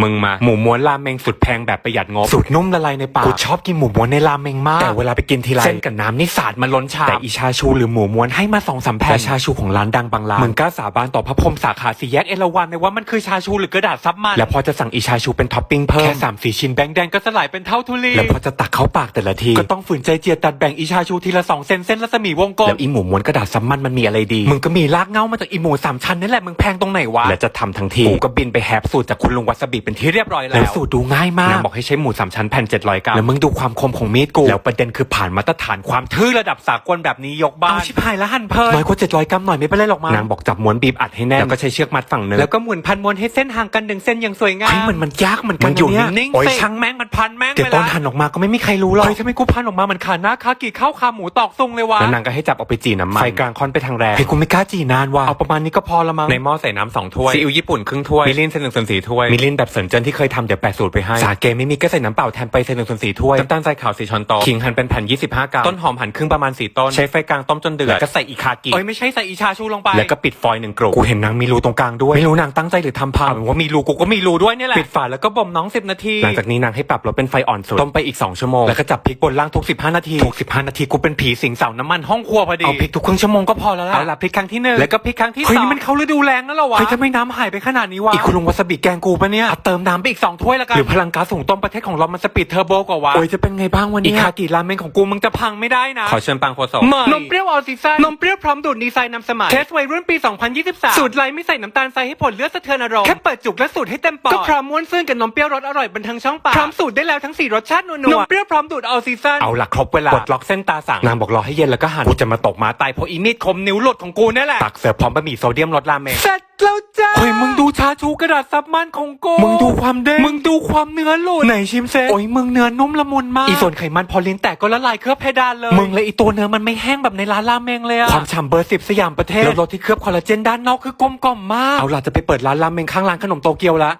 มึงมาหมูม้วนราเมงสุดแพงแบบประหยัดงบสูตรนุ่มละลายในปากกูชอบกินหมูม้วนในราเมงมาก แต่เวลาไปกินทีไรเส้นกับน้ำนี่สาดมาล้นชามแต่อีชาชูหรือหมูม้วนให้มาสองสามแผ่นและชาชูของร้านดังบางร้านมึงกล้าสาบานต่อพระพรหมสาขาสี่แยกเอราวัณเลยว่ามันคือชาชูหรือกระดาษซับมันแล้วพอจะสั่งอีชาชูเป็นท็อปปิ้งเพิ่มแค่สามสี่ชิ้นแบงค์แดงก็สลายเป็นเท่าทุลีแล้วพอจะตักเข้าปากแต่ละทีก็ต้องฝืนใจเจียดตัดแบ่งอีชาชูทีละสองเซนเส้นรัศมีวงกลมแล้วอีหมูม้วนกระดาษซับมันมันมีอะไรดีมึงก็มีรากเหง้ามาจากอีหมูสามชั้นนี่แหละมึงแพงตรงไหนวะและจะทำทั้งทีกูก็บินไปแฮปสูตรจากคุณลุงวัสบิเป็นที่เรียบร้อยแล้วสูตรดูง่ายมากนางบอกให้ใช้หมูสามชั้นแผ่น700กรัมแล้วมึงดูความคมของมีดกูแล้วประเด็นคือผ่านมาตรฐานความทื่อระดับสากลแบบนี้ยกบ้านเอาชิบหายแล้วหั่นเพลินน้อยกว่า700กรัมหน่อยไม่เป็นไรหรอกมั้งนางบอกจับม้วนบีบอัดให้แน่นแล้วก็ใช้เชือกมัดฝั่งหนึงแล้วก็หมุนพันม้วนให้เส้นห่างกันหนึ่งเส้นอย่างสวยงามเฮ้ยมันมันยากเหมือนกันมันอยู่นิ่งๆโอ้ยช่างแม่งมันพันแม่งเดี๋ยวตอนหั่นออกมาก็ไม่มีใครรู้หรอกเฮ้ยทำไมกูพันออกมามันขาหน้าคากี่ข้าวขาหมูตอกซุงเลยวะแล้วนางก็ให้จับเอาไปจีน้ำมันไฟกลางค่อนไปทางแรงเฮ้ยกูไม่กล้าจีนานว่ะเอาประมาณนี้ก็พอละมั้งในหม้อใส่น้ำสองถ้วยซีอิ๊วญี่ปุ่นครึ่งถ้วยมิรินเส้นหนึ่งส่วนสี่ถ้วยมิรินแบบเซินเจิ้นที่เคยทำเดี๋ยวแปะสูตรไปให้สาเกไม่มีก็ใส่น้ำเปล่าแทนไปเซนหนึ่งส่วนสี่ถ้วยน้ำตาลทรายขาวสี่ช้อนโต๊ะขิงหั่นเป็นแผ่น25กรัมต้นหอมหั่นครึ่งประมาณ4ต้นใช้ไฟกลางต้มจนเดือดแล้วก็ใส่อีคากิเอ้ยไม่ใช่ใส่อีชาชูลงไปแล้วก็ปิดฟอยล์หนึ่งกรุกูเห็นนางมีรูตรงกลางด้วยไม่รู้นางตั้งใจหรือทำพังเอาเป็นว่ามีรูกูก็มีรูด้วยเนี่ยแหละปิดฝาแล้วก็บ่มน้อง 10 นาที หลังจากนี้นางให้ปรับลดเป็นไฟอ่อนสุดต้มไปอีก 2 ชั่วโมง แล้วก็จับพริกบนล่างทุก 15 นาทีทุก 15 นาทีกูเป็นผีสิงเสาน้ำมันห้องครัวพอดี เอาพริกทุกครึ่งชั่วโมงก็พอแล้วล่ะเอาล่ะพริกครั้งที่หนึ่งแล้วก็พริกครั้งที่สองเฮ้ยนี่มันเขาฤดูแล้งแล้วเหรอวะเฮ้ยทำไมน้ำหายไปขนาดนี้วะอีกคุณลุงวาซาบิแกงกูปะเนี่ยอะเติมน้ำไปอีกสองถ้วยแล้วกันหรือพลังก๊าซสูงต้มประเทศของเรามันสปีดเทอร์โบกว่าวะโอ้ยจะเป็นไงบ้างวันนี้อีคากิราเมงของกูมึงจะพังไม่ได้นะ ขอเชิญปังโคโซนมเปรี้ยวออซีซันนมเปรี้ยวพร้อมดูดดีไซน์นำสมัยเทสวัยรุ่นปี 2023 สูตรไรไม่ใส่น้ำตาลทรายให้ผลเลือดสะเทือนอารมณ์แค่เปิดจุกและสูตรให้เต็มปอดก็พร้อมม้วนซื่นกับนมเปรี้ยวรสอร่อยบนทั้งช่องปากพร้อมสูตรได้แล้วทั้ง4รสชาตินัวๆนมเปรี้ยวพร้อมดูดออซีซันเอาล่ะครบเวลากดล็อกเส้นตาสั่งนางบอกรอให้เย็นแล้วก็หั่นกูจะมาตกมาตายเพราะอีมีดคมนิ้วหลุดของกูนี่แหละตักเสิร์ฟพร้อมบะหมี่โซเดียมรสราเมงเสร็จ แล้วจ้าเฮ้ยมึงดูชาชูกระดาษซับมันของกูมึงดูความเด้ง มึงดูความเนื้อหลุดไหนชิมเซโอ้ยมึงเนื้อนุ่มละมุนมาก อีส่วนไขมันพอลิ้นแตกก็ละลายเคลือบเพดานเลย มึงเลยอีตัวเนื้อมันไม่แห้งแบบในร้านราเมงเลยอะความฉ่ำเบอร์สิบสยามประเทศแล้วรสที่เคลือบคอลลาเจนด้านนอกคือกลมกล่อมมาก เอาล่ะจะไปเปิดร้านราเมงข้างร้านขนมโตเกียวละ